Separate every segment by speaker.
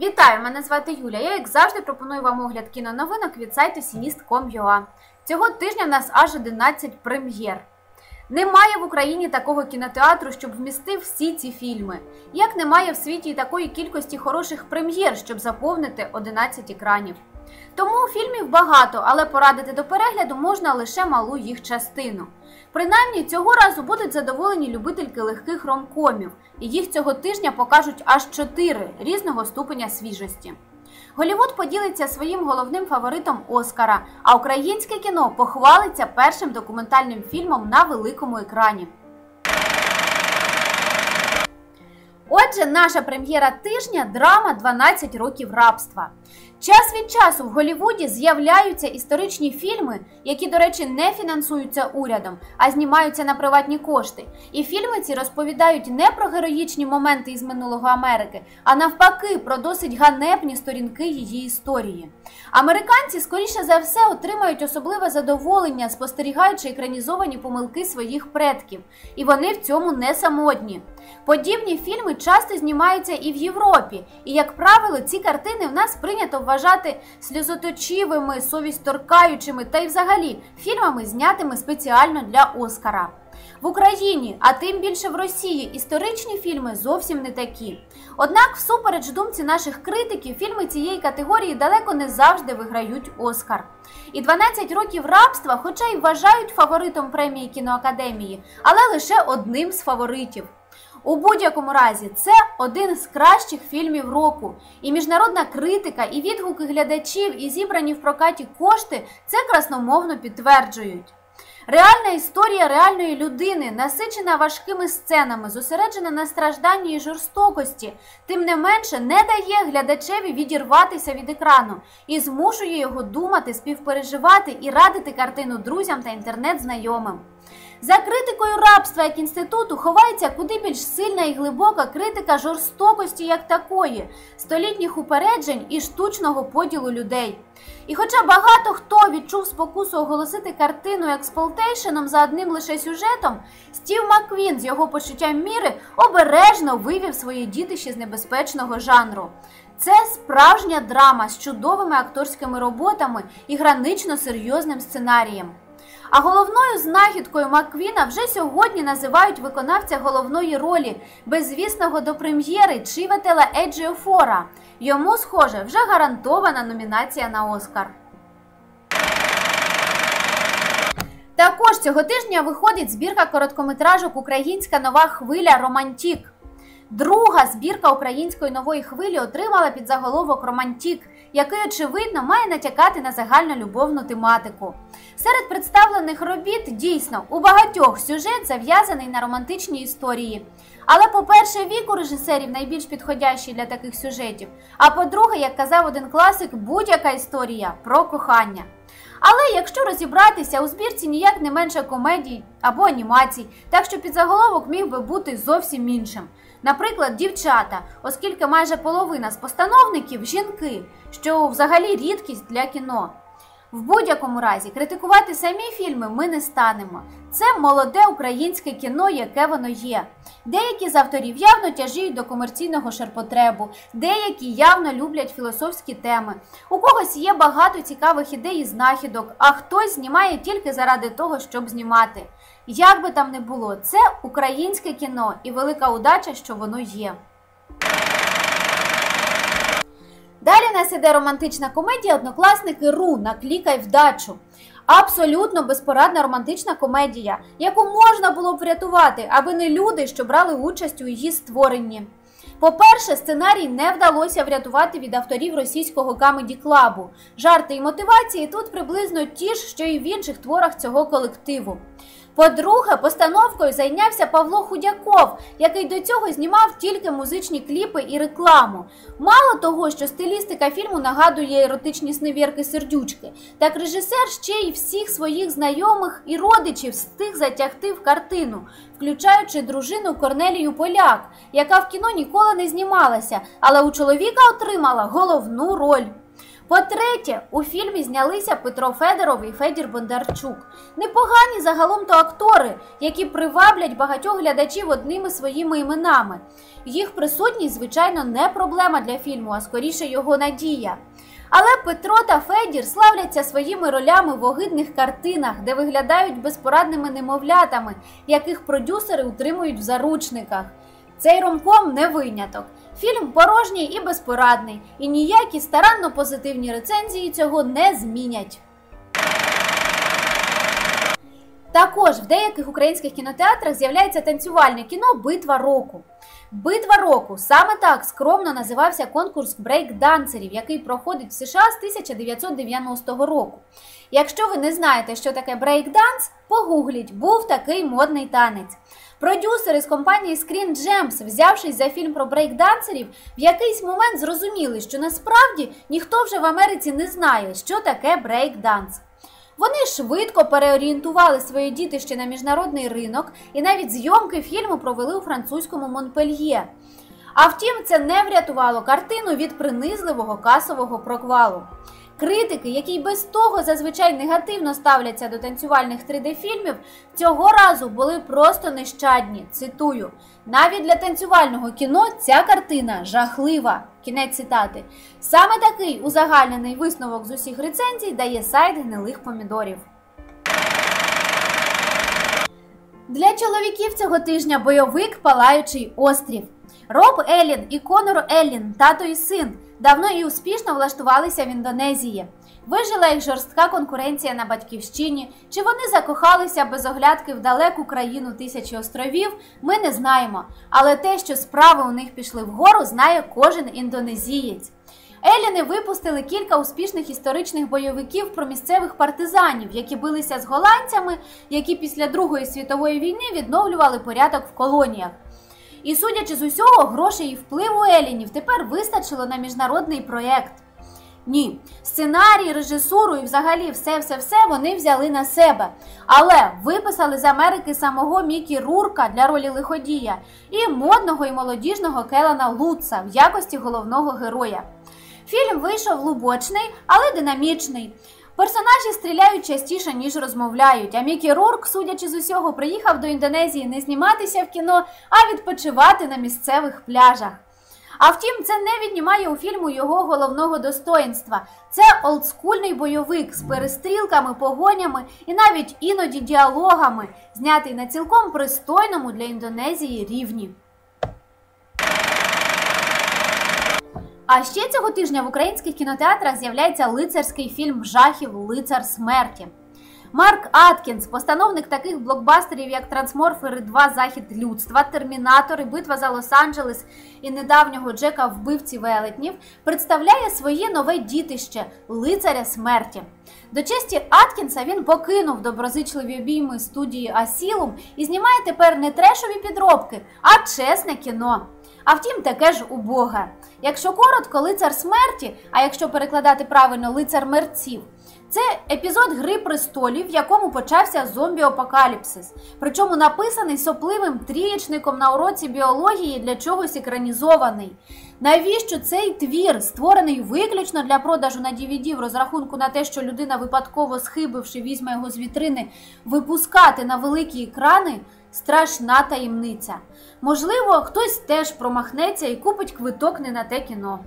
Speaker 1: Вітаю! Мене звати Юля. Я, як завжди, пропоную вам огляд кіноновинок від сайту Sinist.com.ua. Цього тижня в нас аж 11 прем'єр. Немає в Україні такого кінотеатру, щоб вмістив всі ці фільми. Як немає в світі і такої кількості хороших прем'єр, щоб заповнити 11 екранів. Тому фільмів багато, але порадити до перегляду можна лише малу їх частину. Принаймні цього разу будуть задоволені любительки легких ромкомів, і їх цього тижня покажуть аж чотири різного ступеня свіжості. Голівуд поділиться своїм головним фаворитом Оскара, а українське кіно похвалиться першим документальним фільмом на великому екрані. Отже, наша прем'єра тижня драма «12 років рабства. Час від часу в Голівуді з'являються історичні фільми, які, до речі, не фінансуються урядом, а знімаються на приватні кошти. І фільми ці розповідають не про героїчні моменти із минулого Америки, а навпаки, про досить ганебні сторінки її історії. Американці, скоріше за все, отримають особливе задоволення, спостерігаючи екранізовані помилки своїх предків, і вони в цьому не самотні. Подібні фільми часто знімаються і в Європі, і, як правило, ці картини в нас прийнято вважати сльозоточивими, совість торкаючими та й взагалі фільмами, знятими спеціально для Оскара. В Україні, а тим більше в Росії, історичні фільми зовсім не такі. Однак, всупереч думці наших критиків, фільми цієї категорії далеко не завжди виграють Оскар. І 12 років рабства, хоча й вважають фаворитом премії кіноакадемії, але лише одним з фаворитів. У будь-якому разі, це один з кращих фільмів року. І міжнародна критика, і відгуки глядачів, і зібрані в прокаті кошти це красномовно підтверджують. Реальна історія реальної людини, насичена важкими сценами, зосереджена на стражданні і жорстокості, тим не менше не дає глядачеві відірватися від екрану і змушує його думати, співпереживати і радити картину друзям та інтернет-знайомим. За критикою рабства як інституту ховається куди більш сильна і глибока критика жорстокості як такої, столітніх упереджень і штучного поділу людей. І хоча багато хто відчув спокусу оголосити картину експлтейшеном за одним лише сюжетом, Стів Маквін з його почуттям міри обережно вивів своє дітище з небезпечного жанру. Це справжня драма з чудовими акторськими роботами і гранично серйозним сценарієм. А головною знахідкою Маквіна вже сьогодні називають виконавця головної ролі беззвісного до прем'єри Чіветела Еджіофора. Йому, схоже, вже гарантована номінація на Оскар. Також цього тижня виходить збірка короткометражок Українська нова хвиля Романтік. Друга збірка української нової хвилі отримала під заголовок Романтік, який, очевидно, має натякати на загальну любовну тематику. Серед представлених робіт дійсно у багатьох сюжет зав'язаний на романтичній історії. Але, по-перше, вік у режисерів найбільш підходящий для таких сюжетів. А по-друге, як казав один класик, будь-яка історія про кохання. Але якщо розібратися, у збірці ніяк не менше комедій або анімацій, так що підзаголовок міг би бути зовсім іншим. Наприклад, дівчата, оскільки майже половина з постановників жінки, що взагалі рідкість для кіно. В будь-якому разі критикувати самі фільми ми не станемо. Це молоде українське кіно, яке воно є. Деякі з авторів явно тяжіють до комерційного ширпотребу, деякі явно люблять філософські теми. У когось є багато цікавих ідей і знахідок, а хтось знімає тільки заради того, щоб знімати. Як би там не було, це українське кіно і велика удача, що воно є. Далі нас іде романтична комедія Однокласники Ру наклікай вдачу. Абсолютно безпорадна романтична комедія, яку можна було б врятувати, аби не люди, що брали участь у її створенні. По-перше, сценарій не вдалося врятувати від авторів російського камеді клабу. Жарти і мотивації тут приблизно ті ж, що і в інших творах цього колективу. По-друге, постановкою зайнявся Павло Худяков, який до цього знімав тільки музичні кліпи і рекламу. Мало того, що стилістика фільму нагадує еротичні сневірки сердючки, так режисер ще й всіх своїх знайомих і родичів встиг затягти в картину, включаючи дружину Корнелію Поляк, яка в кіно ніколи не знімалася, але у чоловіка отримала головну роль. По-третє, у фільмі знялися Петро Федоров і Федір Бондарчук. Непогані загалом то актори, які приваблять багатьох глядачів одними своїми іменами. Їх присутність, звичайно, не проблема для фільму, а скоріше його надія. Але Петро та Федір славляться своїми ролями в огидних картинах, де виглядають безпорадними немовлятами, яких продюсери утримують в заручниках. Цей ромком не виняток. Фільм порожній і безпорадний, і ніякі старанно позитивні рецензії цього не змінять. Також в деяких українських кінотеатрах з'являється танцювальне кіно Битва року. Битва року саме так скромно називався конкурс брейк-дансерів, який проходить в США з 1990 року. Якщо ви не знаєте, що таке брейк-данс, погугліть, був такий модний танець. Продюсери з компанії Screen Gems, взявшись за фільм про брейк-дансерів, в якийсь момент зрозуміли, що насправді ніхто вже в Америці не знає, що таке брейк-данс. Вони швидко переорієнтували своє дітище на міжнародний ринок і навіть зйомки фільму провели у французькому Монпельє. А втім, це не врятувало картину від принизливого касового проквалу. Критики, які без того зазвичай негативно ставляться до танцювальних 3D-фільмів, цього разу були просто нещадні. Цитую: навіть для танцювального кіно ця картина жахлива. Кінець цитати. Саме такий узагальнений висновок з усіх рецензій дає сайт гнилих помідорів. Для чоловіків цього тижня бойовик Палаючий острів. Роб Еллін і Конор Еллін, тато і син, давно і успішно влаштувалися в Індонезії. Вижила їх жорстка конкуренція на батьківщині. Чи вони закохалися без оглядки в далеку країну тисячі островів, ми не знаємо. Але те, що справи у них пішли вгору, знає кожен індонезієць. Еліни випустили кілька успішних історичних бойовиків про місцевих партизанів, які билися з голландцями, які після Другої світової війни відновлювали порядок в колоніях. І судячи з усього, грошей і впливу Елінів тепер вистачило на міжнародний проєкт. Ні, сценарій, режисуру і взагалі все-все-все вони взяли на себе. Але виписали з Америки самого Мікі Рурка для ролі лиходія і модного і молодіжного Келана Луца в якості головного героя. Фільм вийшов глибочний, але динамічний. Персонажі стріляють частіше, ніж розмовляють. А Мікі Рурк, судячи з усього, приїхав до Індонезії не зніматися в кіно, а відпочивати на місцевих пляжах. А втім, це не віднімає у фільму його головного достоїнства. Це олдскульний бойовик з перестрілками, погонями і навіть іноді діалогами, знятий на цілком пристойному для Індонезії рівні. А ще цього тижня в українських кінотеатрах з'являється лицарський фільм жахів Лицар смерті. Марк Аткінс, постановник таких блокбастерів, як Трансморфери 2 Захід людства, Термінатори, Битва за Лос-Анджелес і недавнього Джека Вбивці велетнів, представляє своє нове дітище лицаря смерті. До честі Аткінса він покинув доброзичливі обійми студії Асілум і знімає тепер не трешові підробки, а чесне кіно. А втім, таке ж убоге. Якщо коротко, лицар смерті, а якщо перекладати правильно лицар мерців, це епізод Гри престолів, в якому почався зомбі-апокаліпсис. Причому написаний сопливим трієчником на уроці біології для чогось екранізований. Навіщо цей твір, створений виключно для продажу на DVD в розрахунку на те, що людина, випадково схибивши, візьме його з вітрини, випускати на великі екрани? Страшна таємниця. Можливо, хтось теж промахнеться і купить квиток не на те кіно.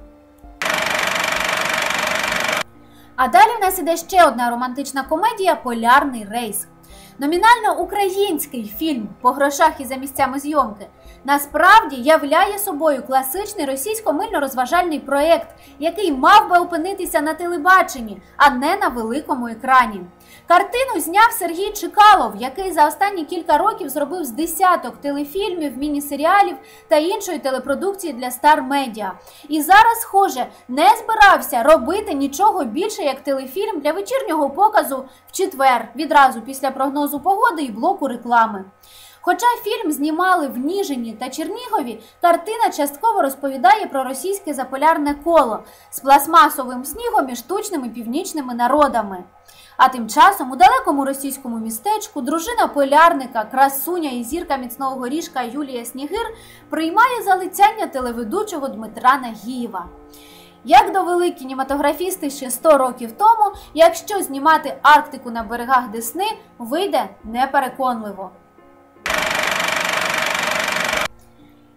Speaker 1: А далі в нас іде ще одна романтична комедія Полярний рейс. Номінально український фільм по грошах і за місцями зйомки насправді являє собою класичний російсько-мильно-розважальний проєкт, який мав би опинитися на телебаченні, а не на великому екрані. Картину зняв Сергій Чикалов, який за останні кілька років зробив з десяток телефільмів, міні-серіалів та іншої телепродукції для Star Media. І зараз, схоже, не збирався робити нічого більше як телефільм для вечірнього показу в четвер, відразу після прогнозу погоди і блоку реклами. Хоча фільм знімали в Ніжині та Чернігові, картина частково розповідає про російське заполярне коло з пластмасовим снігом і штучними північними народами. А тим часом у далекому російському містечку дружина полярника, красуня і зірка міцного горішка Юлія Снігир приймає залицяння телеведучого Дмитра Нагієва. Як довели кінематографісти ще 100 років тому, якщо знімати Арктику на берегах Десни, вийде непереконливо.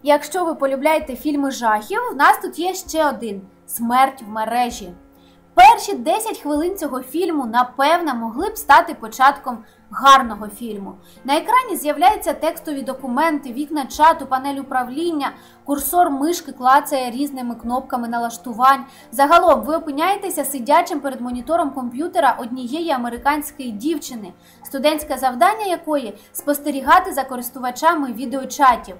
Speaker 1: Якщо ви полюбляєте фільми жахів, в нас тут є ще один смерть в мережі. Перші 10 хвилин цього фільму, напевно, могли б стати початком гарного фільму. На екрані з'являються текстові документи, вікна чату, панель управління, курсор мишки клацає різними кнопками налаштувань. Загалом ви опиняєтеся сидячим перед монітором комп'ютера однієї американської дівчини, студентське завдання якої спостерігати за користувачами відеочатів.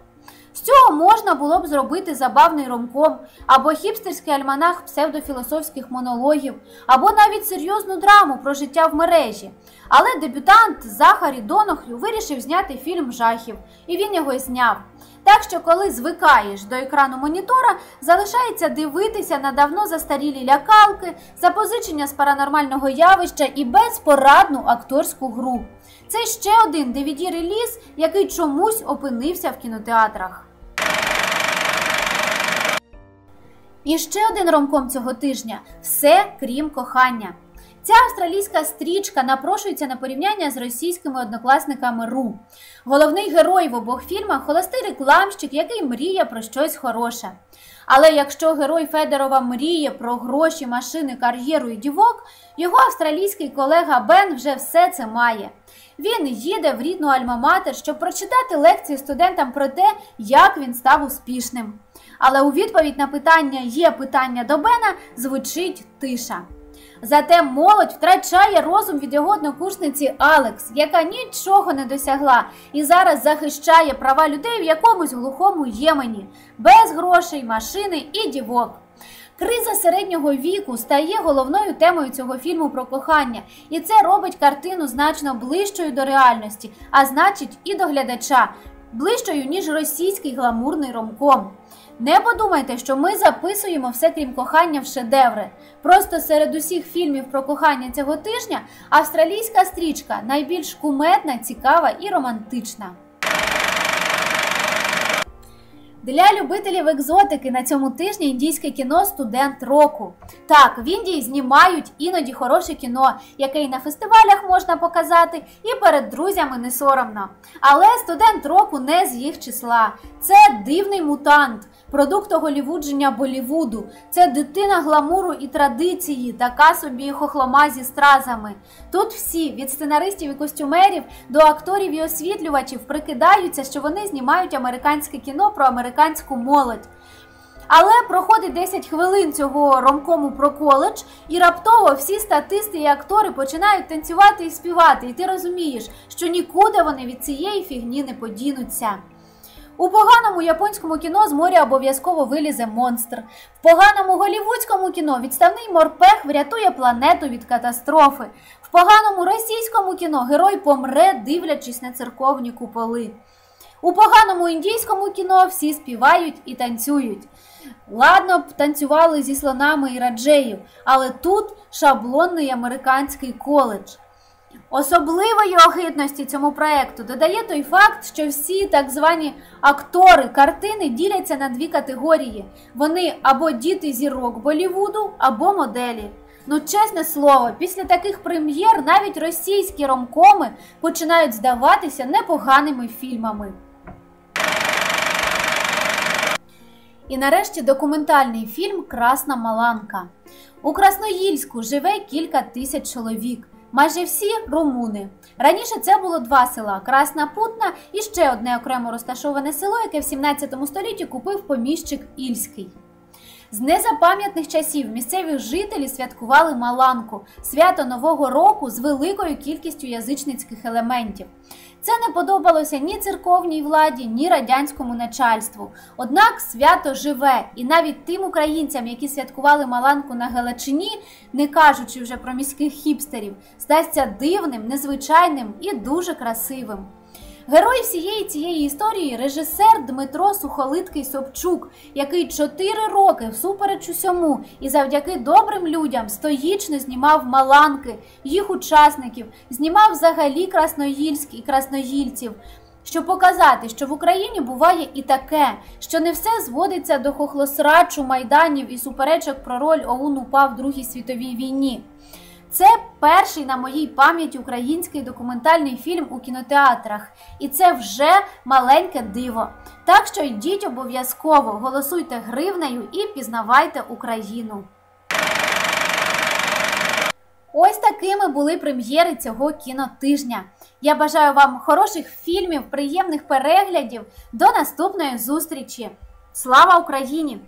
Speaker 1: З цього можна було б зробити забавний ромком, або хіпстерський альманах псевдофілософських монологів, або навіть серйозну драму про життя в мережі. Але дебютант Захарі Донохлю вирішив зняти фільм жахів, і він його зняв. Так що, коли звикаєш до екрану монітора, залишається дивитися на давно застарілі лякалки, запозичення з паранормального явища і безпорадну акторську гру. Це ще один dvd реліз який чомусь опинився в кінотеатрах. І ще один ромком цього тижня все крім кохання. Ця австралійська стрічка напрошується на порівняння з російськими однокласниками Ру. Головний герой в обох фільмах холостий рекламщик, який мріє про щось хороше. Але якщо герой Федорова мріє про гроші, машини, кар'єру і дівок, його австралійський колега Бен вже все це має. Він їде в рідну Альма-Матер, щоб прочитати лекції студентам про те, як він став успішним. Але у відповідь на питання є питання до Бена звучить тиша. Зате молодь втрачає розум від його однокурсниці Алекс, яка нічого не досягла і зараз захищає права людей в якомусь глухому Ємені, без грошей, машини і дівок. Криза середнього віку стає головною темою цього фільму про кохання, і це робить картину значно ближчою до реальності, а значить, і до глядача, ближчою ніж російський гламурний ромком. Не подумайте, що ми записуємо все крім кохання в шедеври. Просто серед усіх фільмів про кохання цього тижня австралійська стрічка найбільш куметна, цікава і романтична. Для любителів екзотики на цьому тижні індійське кіно Студент року. Так, в Індії знімають іноді хороше кіно, яке і на фестивалях можна показати, і перед друзями не соромно. Але студент року не з їх числа. Це дивний мутант, продукт голівудження Болівуду. Це дитина гламуру і традиції, така собі хохлома зі стразами. Тут всі, від сценаристів і костюмерів до акторів і освітлювачів, прикидаються, що вони знімають американське кіно про американську молодь. Але проходить 10 хвилин цього ромкому про коледж, і раптово всі статисти і актори починають танцювати і співати. І ти розумієш, що нікуди вони від цієї фігні не подінуться. У поганому японському кіно з моря обов'язково вилізе монстр. В поганому голівудському кіно відставний морпех врятує планету від катастрофи. В поганому російському кіно герой помре, дивлячись на церковні куполи. У поганому індійському кіно всі співають і танцюють. Ладно б танцювали зі слонами і раджею, але тут шаблонний американський коледж. Особливої огидності цьому проекту додає той факт, що всі так звані актори картини діляться на дві категорії: вони або діти зірок Болівуду, або моделі. Ну, чесне слово, після таких прем'єр навіть російські ромкоми починають здаватися непоганими фільмами. І нарешті документальний фільм Красна Маланка. У Красноїльську живе кілька тисяч чоловік. Майже всі румуни. Раніше це було два села Красна Путна і ще одне окремо розташоване село, яке в 17 столітті купив поміщик Ільський. З незапам'ятних часів місцеві жителі святкували Маланку, свято Нового року з великою кількістю язичницьких елементів. Це не подобалося ні церковній владі, ні радянському начальству. Однак свято живе, і навіть тим українцям, які святкували Маланку на Галичині, не кажучи вже про міських хіпстерів, здасться дивним, незвичайним і дуже красивим. Герой всієї цієї історії режисер Дмитро Сухолиткий Собчук, який чотири роки всупереч усьому і завдяки добрим людям стоїчно знімав маланки, їх учасників, знімав взагалі Красноїльськ і красноїльців. щоб показати, що в Україні буває і таке, що не все зводиться до хохлосрачу майданів і суперечок про роль ОУН УПА в Другій світовій війні. Це перший на моїй пам'яті український документальний фільм у кінотеатрах, і це вже маленьке диво. Так що йдіть обов'язково, голосуйте гривнею і пізнавайте Україну. Ось такими були прем'єри цього кінотижня. Я бажаю вам хороших фільмів, приємних переглядів. До наступної зустрічі! Слава Україні!